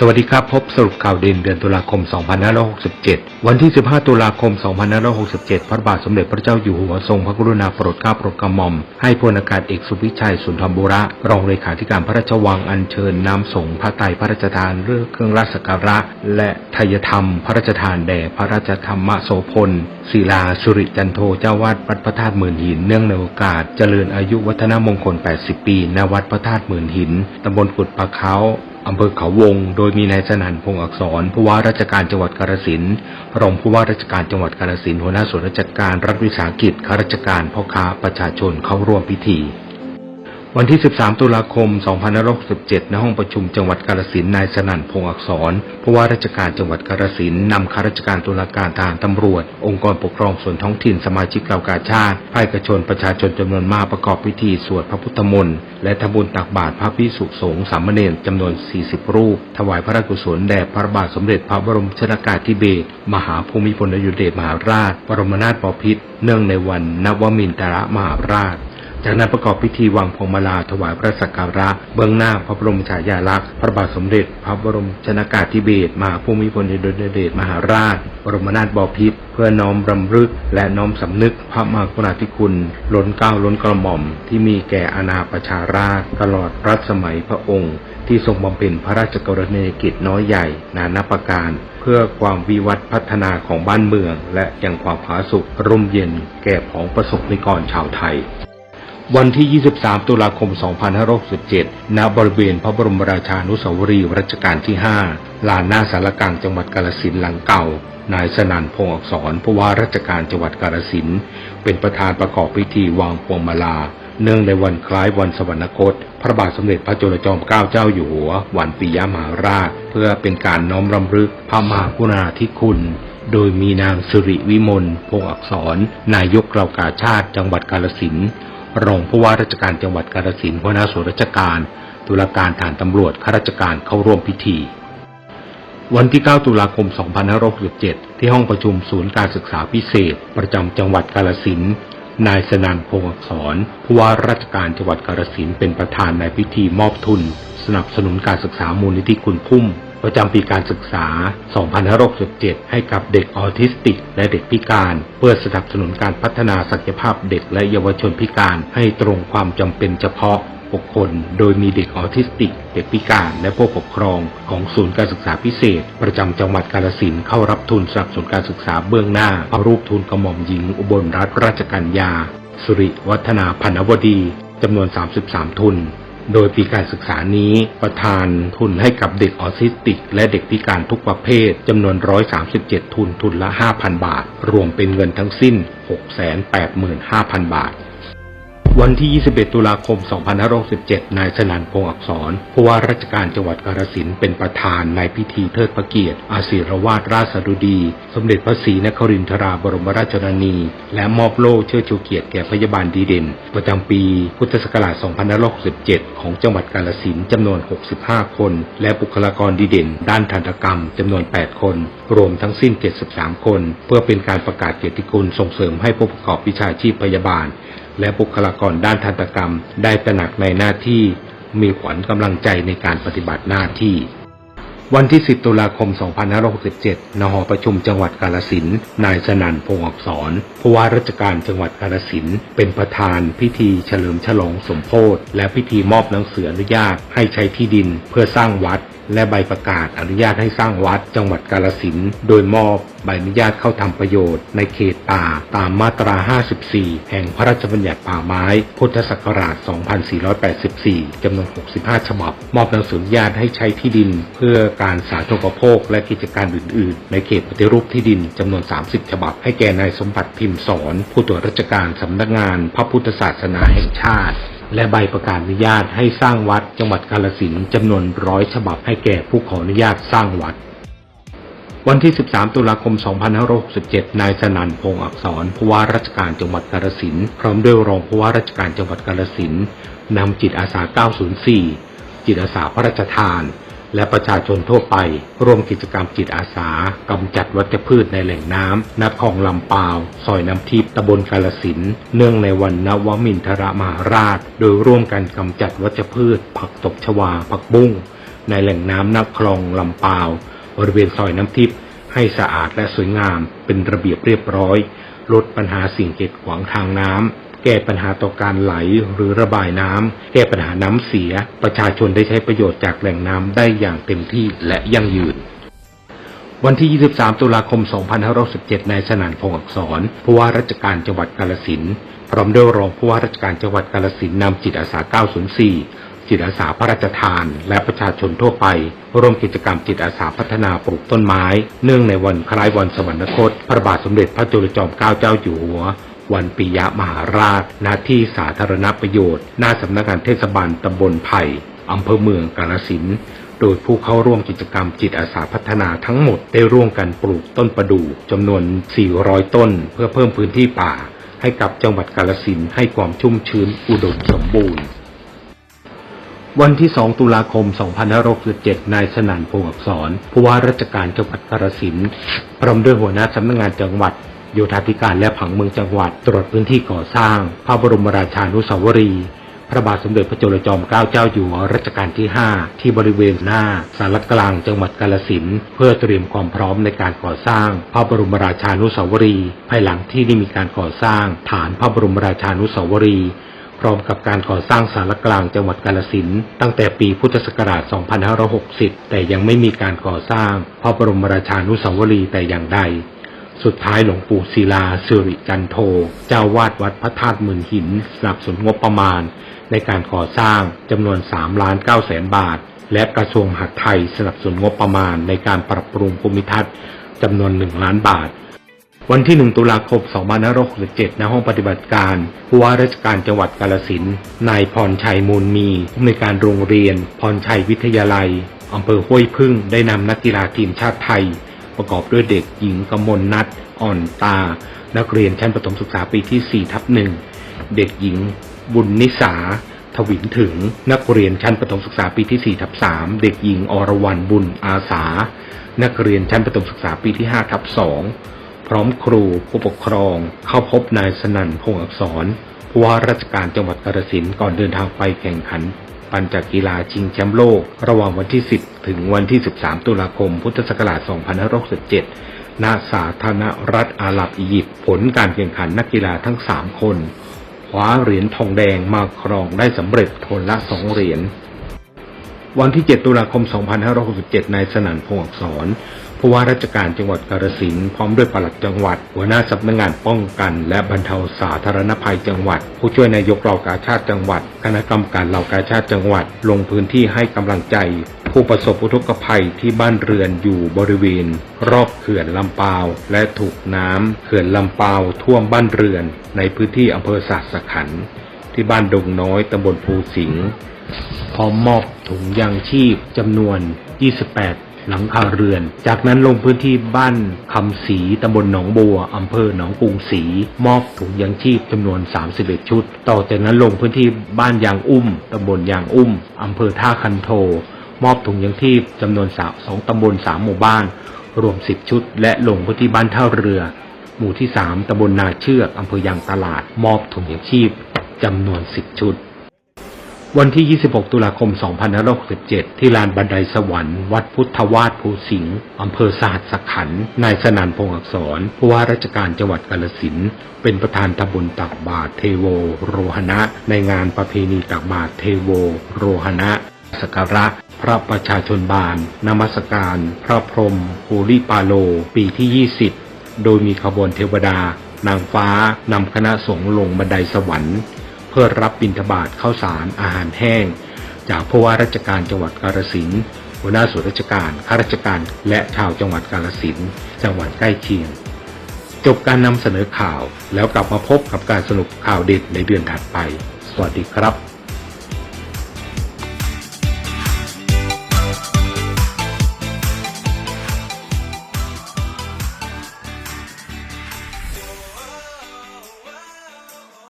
สวัสดีครับ พบสรุปข่าวเด่นเดือนตุลาคม 2567 วันที่ 15 ตุลาคม 2567 พระบาทสมเด็จพระเจ้าอยู่หัวทรงพระกรุณาโปรดเกล้าโปรดกระหม่อม ให้พลอากาศเอกสุวิชัยสุนทรบุระ รองเลขาธิการพระราชวังอัญเชิญน้ำสงพระไตรพระราชทานเรื่องเครื่องราชสักการะ และทายธรรม พระราชทานแด่พระราชธรรมโสพลศิลาสุริจันโทเจ้าวาดวัดพระธาตุหมื่นหินเนื่องในโอกาสเจริญอายุวัฒนมงคล 80 ปีณวัดพระธาตุหมื่นหินตำบลกุดปะเขา อำเภอเขาวง โดยมีนายสนั่นพงษ์อักษรผู้ว่าราชการจังหวัดกาฬสินธุ์รองผู้ว่าราชการจังหวัดกาฬสินธุ์หัวหน้าส่วนราชการรัฐวิสาหกิจข้าราชการพ่อค้าประชาชนเข้าร่วมพิธี วันที่ 13 ตุลาคม 2567 ณ ห้องประชุมจังหวัดกาฬสินนายสนั่นพงอักษรผู้ว่าราชการจังหวัดกาฬสินนำข้าราชการตุลาการทหารตำรวจ องค์กรปกครองส่วนท้องถิ่นสมาชิกเหล่ากาชาติภาคเอกชนประชาชนจำนวนมากประกอบพิธีสวดพระพุทธมนต์และทำบุญตักบาตรพระพิสุสงฆ์สามเณรจำนวน 40 รูป ถวายพระราชกุศลแด่พระบาทสมเด็จพระบรมชนากาธิเบศรมหาภูมิพลอดุลยเดชมหาราช บรมนาถบพิตรเนื่องในวันนวมินทรมหาราช จากนั้นประกอบพิธีวางพวงมาลาถวายพระสักการะ เบื้องหน้าพระบรมฉายาลักษณ์พระบาทสมเด็จ พระบรมชนากาธิเบศรมหาภูมิพลอดุลยเดชมหาราช บรมนาถบพิตรเพื่อน้อมรำลึก และน้อมสำนึกพระมหากรุณาธิคุณล้นเกล้าล้นกระหม่อมที่มีแก่อาณาประชาราษฎร์ตลอดรัชสมัยพระองค์ ที่ทรงบำเพ็ญพระราชกรณียกิจน้อยใหญ่ นานาประการ เพื่อความวิวัฒน์พัฒนาของบ้านเมือง และยังความผาสุกร่มเย็น แก่ผองประสบนิกรชาวไทย วันที่ 23 ตุลาคม 2567ณบริเวณพระบรมราชานุสาวรีย์รัชกาลที่ 5 ลานหน้าสารกลางจังหวัดกาฬสินหลังเก่า นายสนั่นพงษ์อักษรผู้ว่าราชการจังหวัดกาฬสินเป็นประธานประกอบพิธีวางพวงมาลา เนื่องในวันคล้ายวันสวรรคต พระบาทสมเด็จพระจุลจอมเกล้าเจ้าอยู่หัว วันปิยมหาราช เพื่อเป็นการน้อมรำลึกพระมหากรุณาธิคุณโดยมีนางสุริวิมลพงษ์อักษร นายกเหล่ากาชาติจังหวัดกาฬสิน รองผู้ว่าราชการจังหวัดกาฬสินธุ์หัวหน้าส่วนราชการ ตุลาการฐานตำรวจข้าราชการเข้าร่วมพิธี วันที่ 9 ตุลาคม 2567 ที่ห้องประชุมศูนย์การศึกษาพิเศษ ประจำจังหวัดกาฬสินธุ์นายสนันพงษ์อักษรผู้ว่าราชการจังหวัดกาฬสินธุ์เป็นประธานในพิธีมอบทุน สนับสนุนการศึกษามูลนิธิคุณพุ่ม ประจำปีการศึกษา 2567 ให้กับเด็กออทิสติก และเด็กพิการ เพื่อสนับสนุนการพัฒนาศักยภาพเด็กและเยาวชนพิการให้ตรงความจำเป็นเฉพาะบุคคลโดยมีเด็กออทิสติก เด็กพิการและผู้ปกครองของศูนย์การศึกษาพิเศษ ประจำจังหวัดกาฬสินธุ์เข้ารับทุนสนับสนุนการศึกษาเบื้องหน้าพระรูปทุนกระหม่อมหญิงอุบลรัตนราชกัญญา สุริวัฒนาพันวดีจำนวน 33 ทุน โดยปีการศึกษานี้ประธานทุนให้กับเด็กออทิสติก และเด็กพิการทุกประเภทจำนวน 137 ทุนทุนละ 5,000 บาท รวมเป็นเงินทั้งสิ้น 685,000 บาท วันที่ 21 ตุลาคม 2567 นายสนันพงษ์อักษรผู้ว่าราชการจังหวัดกาฬสินเป็นประธานในพิธีเทิดพระเกียรติ อาศิรวาทราชดุดี สมเด็จพระศรีนครินทราบรมราชชนนี และมอบโล่เชิดชูเกียรติแก่พยาบาลดีเด่น ประจำปีพุทธศักราช 2567 ของจังหวัดกาฬสินจำนวน 65 คน และบุคลากรดีเด่น ด้านทันตกรรมจำนวน 8 คน รวมทั้งสิ้น 73 คน เพื่อเป็นการประกาศเกียรติคุณส่งเสริมให้ผู้ประกอบวิชาชีพพยาบาล และบุคลากรด้านทันตกรรม ได้ตระหนักในหน้าที่ มีขวัญกำลังใจในการปฏิบัติหน้าที่ วันที่ 10 ตุลาคม 2567 ณ หอประชุมจังหวัดกาฬสินนายสนั่นพงษ์อักษรผู้ว่าราชการจังหวัดกาฬสินเป็นประธาน พิธีเฉลิมฉลองสมโพธิและพิธีมอบหนังสืออนุญาตให้ใช้ที่ดิน เพื่อสร้างวัด และใบประกาศอนุญาตให้สร้างวัดจังหวัดกาฬสินโดยมอบใบอนุญาตเข้าทำประโยชน์ในเขตป่าตามมาตรา 54 แห่งพระราชบัญญัติป่าไม้ พุทธศักราช 2484 จำนวน 65 ฉบับ มอบหนังสืออนุญาตให้ใช้ที่ดิน เพื่อการสาธารณโภคและกิจการอื่น ๆ ในเขตปฏิรูปที่ดินจำนวน 30 ฉบับ ให้แก่นายสมบัติพิมพ์สอน ผู้ตรวจราชการสำนักงาน พระพุทธศาสนาแห่งชาติ และใบประกาศอนุญาตให้สร้างวัดจังหวัดกาลสินจำนวนร้อยฉบับให้แก่ผู้ขออนุญาตสร้างวัด วันที่ 13 ตุลาคม 2567 นายสนันพงอักษรผู้ว่าราชการจังหวัดกาลสินพร้อมด้วยรองผู้ว่าราชการจังหวัดกาลสินนำจิตอาสา 904 จิตอาสาพระราชทาน และประชาชนทั่วไป ร่วมกิจกรรมจิตอาสากำจัดวัชพืชในแหล่งน้ำนับคลองลำปาวซอยน้ำทิพย์ตำบลกาลสิน เนื่องในวันนวมินทรมหาราช โดยร่วมกันกำจัดวัชพืช ผักตบชวา ผักบุ้ง ในแหล่งน้ำนักคลองลำปาวบริเวณซอยน้ำทิพย์ให้สะอาดและสวยงามเป็นระเบียบเรียบร้อย ลดปัญหาสิ่งเกีดขวางทางน้ำ แก้ปัญหาต่อการไหลหรือระบายน้ำแก้ปัญหาน้ำเสีย ประชาชนได้ใช้ประโยชน์จากแหล่งน้ำได้อย่างเต็มที่และยั่งยืน วันที่ 23 ตุลาคม 2567นายสนั่นพงษ์อักษรผู้ว่าราชการจังหวัดกาฬสินพร้อมด้วยรองผู้ว่าราชการจังหวัดกาฬสินนำจิตอาสา 904 จิตอาสาพระราชทาน และประชาชนทั่วไป ร่วมกิจกรรมจิตอาสาพัฒนาปลูกต้นไม้ เนื่องในวันคล้ายวันสวรรคต พระบาทสมเด็จพระจุลจอมเกล้าเจ้าอยู่หัว วันปิยมหาราช ณ ที่สาธารณประโยชน์ หน้าสำนักงานเทศบาลตำบลไผ่อำเภอเมืองกาฬสินโดยผู้เข้าร่วมกิจกรรมจิตอาสาพัฒนาทั้งหมดได้ร่วมกันปลูกต้นประดู่จำนวน 400 ต้น เพื่อเพิ่มพื้นที่ป่า ให้กับจังหวัดกาฬสินให้ความชุ่มชื้นอุดมสมบูรณ์ วันที่ 2 ตุลาคม 2567นายสนั่นพงษ์อักษรผู้ว่าราชการจังหวัดกาฬสินพร้อมด้วยหัวหน้าสำนักงานจังหวัด โยธาธิการและผังเมืองจังหวัดตรวจพื้นที่ก่อสร้าง พระบรมราชานุสาวรีย์พระบาทสมเด็จพระจุลจอมเกล้าเจ้าอยู่หัวรัชกาลที่ 5 ที่บริเวณหน้าสารกลางจังหวัดกาฬสินเพื่อเตรียมความพร้อมในการก่อสร้าง พระบรมราชานุสาวรีย์ภายหลังที่ได้มีการก่อสร้าง ฐานพระบรมราชานุสาวรีย์พร้อมกับการก่อสร้างสารกลางจังหวัดกาฬสินตั้งแต่ปีพุทธศักราช 2560 แต่ยังไม่มีการก่อสร้าง พระบรมราชานุสาวรีย์แต่อย่างใด สุดท้ายหลวงปู่ศิลาสิริจันโท เจ้าวาดวัดพระธาตุหมื่นหิน สนับสนุนงบประมาณ ในการก่อสร้างจำนวน3ล้าน9แสนบาท และกระทรวงมหาดไทยสนับสนุนงบประมาณในการปรับปรุงภูมิทัศน์จำนวน 1 ล้านบาท วันที่ 1 ตุลาคม 2567ณห้องปฏิบัติการ ผู้ว่าราชการจังหวัดกาฬสินนายพรชัยมูลมีผู้อำนวยการโรงเรียน พรชัยวิทยาลัยอำเภอห้วยพึ่งได้นำนักกีฬาทีมชาติไทย ประกอบด้วยเด็กหญิงกมลนัทอ่อนตา นักเรียนชั้นประถมศึกษาปีที่4ทับหนึ่งเด็กหญิงบุญนิสาทวินถึงนักเรียนชั้นประถมศึกษาปีที่4ทับ3เด็กหญิงอรวรรณบุญอาสา นักเรียนชั้นประถมศึกษาปีที่5ทับ2พร้อมครูผู้ปกครอง เข้าพบนายสนั่นพงอักษรผู้ว่าราชการจังหวัดกาฬสินธุ์ก่อนเดินทางไปแข่งขัน ปัญจกีฬาชิงแชมป์โลก ระหว่างวันที่ 10 ถึงวันที่ 13 ตุลาคม พุทธศักราช 2567 ณ สาธารณรัฐอาหรับอียิปต์ ผลการแข่งขันนักกีฬาทั้ง 3 คนคว้าเหรียญทองแดงมาครองได้สำเร็จคนละ 2 เหรียญ วันที่ 7 ตุลาคม 2567 นายสนั่นพงษ์อักษร ผู้ว่าราชการจังหวัดกาฬสินธุ์พร้อมด้วยปลัดจังหวัด หัวหน้าสำนักงานป้องกัน และบรรเทาสาธารณภัยจังหวัด ผู้ช่วยนายกเหล่ากาชาติจังหวัด คณะกรรมการเหล่ากาชาติจังหวัด ลงพื้นที่ให้กำลังใจ ผู้ประสบอุทกภัยที่บ้านเรือนอยู่บริเวณ รอบเขื่อนลำปาว และถูกน้ำเขื่อนลำปาวท่วมบ้านเรือน ในพื้นที่อำเภอสาสขันที่บ้านดงน้อยตำบลภูสิงห์พร้อมมอบถุงยางชีพจำนวน 28 หลังคาเรือน จากนั้นลงพื้นที่บ้านคำศรีตำบลหนองบัวอำเภอหนองกรุงศรีมอบถุงยางชีพจำนวน 31 ชุด ต่อจากนั้นลงพื้นที่บ้านยางอุ้มตำบลยางอุ้มอำเภอท่าคันโท มอบถุงยางชีพจำนวนสาสองตำบลสามหมู่บ้าน รวม 10 ชุด และลงพื้นที่บ้านท่าเรือ หมู่ที่ 3ตำบลนาเชือกอำเภอยางตลาด มอบถุงยางชีพจำนวน 10 ชุด วันที่ 26 ตุลาคม 2567 ที่ลานบันไดสวรรค์ วัดพุทธวาสภูสิงห์อำเภอสหัสขัน นายสนันพงษ์อักษร ผู้ว่าราชการจังหวัดกาฬสิน เป็นประธานตำบลตักบาทเทโว โรหณะ ในงานประเพณีตักบาทเทโว โรหณะสักการะพระประชาชนบานนมัสการ พระพรหมภูริปาโล ปีที่ 20 โดยมีขบวนเทวดา นางฟ้านำคณะสงฆ์ลงบันไดสวรรค์ พื่อรับบิณฑบาตข้าวสารอาหารแห้ง จากผู้ว่าราชการจังหวัดกาฬสินธุ์หัวหน้าส่วนราชการข้าราชการและชาวจังหวัดกาฬสินธุ์จังหวัดใกล้เคียง จบการนำเสนอข่าวแล้วกลับมาพบกับการสรุปข่าวเด็ดในเดือนถัดไป สวัสดีครับ